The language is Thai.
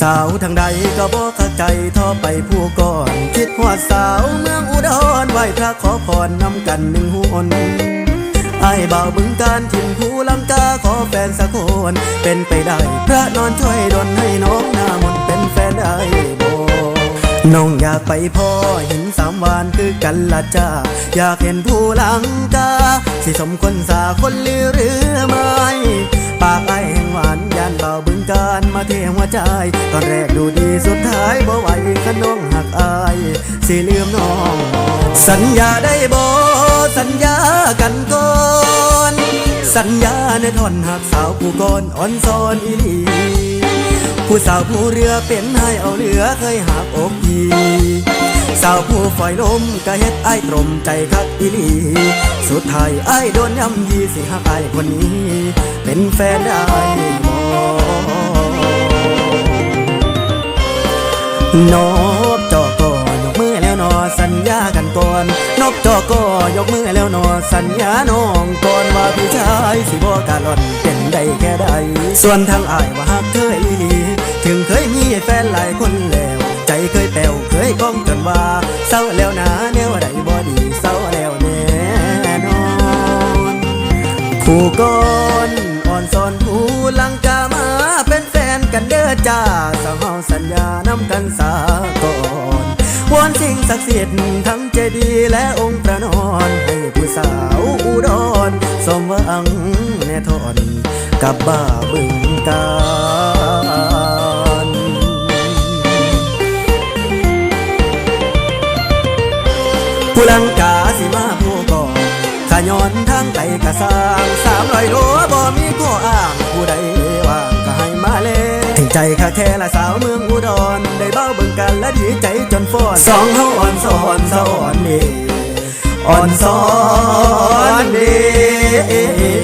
สาวทางใดก็บอกเข้าใจท่อไปผู้ก่อน คิดหัวสาวเมืองอุดรไหวพระขอพรนำกันหนึ่งหนไอ้บ่าวบึงการถิ่นผู้ลังกาขอแฟนสักคน เป็นไปได้ พระนอนช่วยดลให้น้องหน้ามนเป็นแฟนได้บ่น้องอยากไปพ่อหินสามวานคือกันละจ้า อยากเห็นผู้ลังกา สิสมคนสาคนลือหรือไม่ ปากไอ้แห่งหวานยานเบาบึงการมาเทหัวใจ ตอนแรกดูดีสุดท้ายบ่ไหวขนงหักอายสิลืมน้อง สัญญาได้บ่สัญญากันก่อน สัญญาในท่อนหักสาวผู้ก่อนอ่อนซอนอีลีผู้สาวผู้เรือเป็นให้เอาเหลือเคยหักอกพีสาวผู้ฝอยลมก็เฮ็ดไอ้ตรมใจคักอีลี สุดท้ายไอ้โดนย่ำยีสิหักไอ้คนนี้ เป็นแฟนได้บ่นบจอก็ยกมือแล้วนอสัญญากันก่อน นบจอก็ยกมือแล้วนอสัญญาน้องก่อนว่าพี่ชายสิบ่กาล่อนเป็นได้แค่ใด ส่วนทางอ้ายว่าหักเธออีหลี ถึงเคยมีแฟนหลายคนแล้ว ใจเคยแป้วเคยก้องจนว่าเศร้าแล้วนะแนวใดบ่ดีเศร้าแล้วแน่นอนผู้ก่ สัญญาน้ำกันสาก่อนวอนสิ่งศักดิ์สิทธิ์ทั้งเจดีย์และองค์พระนอนให้ผู้สาวอุดรสมหวังแน่ทอนกับบ้าบึงกาผู้ลังกาสิมาผู้ก่อนขย้อนทางไกลกะสางสามร้อยโล เลยถึงใจข้าแท้ละสาวเมืองอุดร ได้เบ้าเบิ่งกันและดีใจจนฟอนสองเฮาอ่อนสอนสอนนี่อ่อนสอนนี่